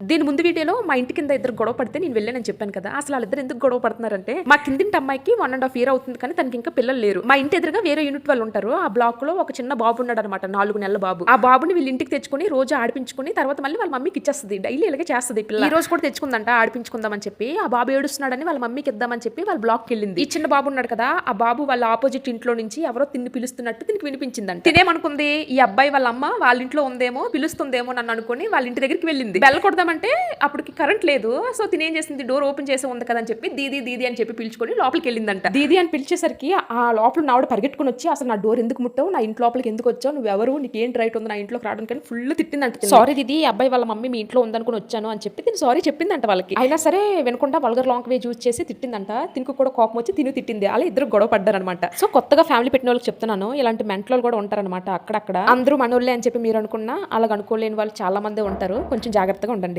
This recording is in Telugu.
దీని ముందు వీడియోలో మా ఇంటి కింద ఇద్దరు గొడవ పడితే నేను వెళ్ళానని చెప్పాను కదా. అసలు వాళ్ళిద్దరు ఎందుకు గొడవ పడుతున్నారంటే మా కిందింటి అమ్మాయికి వన్ అండ్ హాఫ్ ఇయర్ అవుతుంది కానీ తనకి ఇంకా పిల్లలు లేరు. మా ఇంటి ఎదురుగా వేరే యూనిట్ వాళ్ళు ఉంటారు. ఆ బ్లాక్లో ఒక చిన్న బాబు ఉన్నాడు అనమాట నాలుగు నెలల బాబు. ఆ బాబుని వీళ్ళ ఇంటికి తెచ్చుకొని రోజు ఆడిపించుకుని తర్వాత మళ్ళీ వాళ్ళ మమ్మీకి ఇచ్చేస్తుంది. డైలీ ఇలాగే చేస్తుంది పిల్ల. ఈ రోజు కూడా తెచ్చుకుందంట ఆడిపించుకుందామని చెప్పి. ఆ బాబు ఏడుస్తున్నాడని వాళ్ళ మమ్మీకి ఇద్దామని చెప్పి వాళ్ళ బ్లాక్ వెళ్ళింది. ఈ చిన్న బాబు ఉన్నాడు కదా ఆ బాబు వాళ్ళ ఆపోజిట్ ఇంట్లో నుంచి ఎవరో తిని పిలుస్తున్నట్టు దీనికి వినిపించిందంట. తినేమనుకుంది? ఈ అబ్బాయి వాళ్ళ అమ్మ వాళ్ళ ఇంట్లో ఉందేమో పిలుస్తుందేమో నన్ను అనుకుని వాళ్ళ ఇంటి దగ్గరికి వెళ్ళింది. వెళ్ళకూడదు కొడదామంటే అప్పటికి కరెంట్ లేదు. సో తినేం చేసింది? డోర్ ఓపెన్ చేసి ఉంది కదా అని చెప్పి దీది దీది అని చెప్పి పిలుచుకొని లోపలికి వెళ్ళిందంట. దీది అని పిలిచేసరికి ఆ లోపల నావిడ పరిగెట్టుకుని వచ్చి అసలు నా డోర్ ఎందుకు ముట్టావు? నా ఇంటి లోపలికి ఎందుకు వచ్చావు? నువ్వు ఎవరు? నీకు ఏంటి రైట్ ఉంది? నా ఇంట్లోకి రావడానికి ఫుల్ తిట్టిందంట సారీ దీది అబ్బాయి వాళ్ళ మమ్మీ మీ ఇంట్లో ఉందనుకుని వచ్చాను అని చెప్పి తిని. సారీ చెప్పిందంట వాళ్ళకి. అయినా సరే వినకుండా వల్గర్ లాంగ్ వే యూజ్ చేసి తిట్టిందంట. తినికి కూడా కోపం వచ్చి తిని తిట్టింది. అలా ఇద్దరు గొడవ పడ్డారనమాట సో కొత్తగా ఫ్యామిలీ పెట్టిన వాళ్ళకి చెప్తున్నాను. ఇలాంటి మెంటల్ కూడా ఉంటారనమాట అక్కడక్కడ. అందరూ మనోళ్ళే అని చెప్పి మీరు అనుకున్నా అలాగ అనుకోలేని వాళ్ళు చాలా మంది ఉంటారు. కొంచెం జాగ్రత్తగా ఉండండి.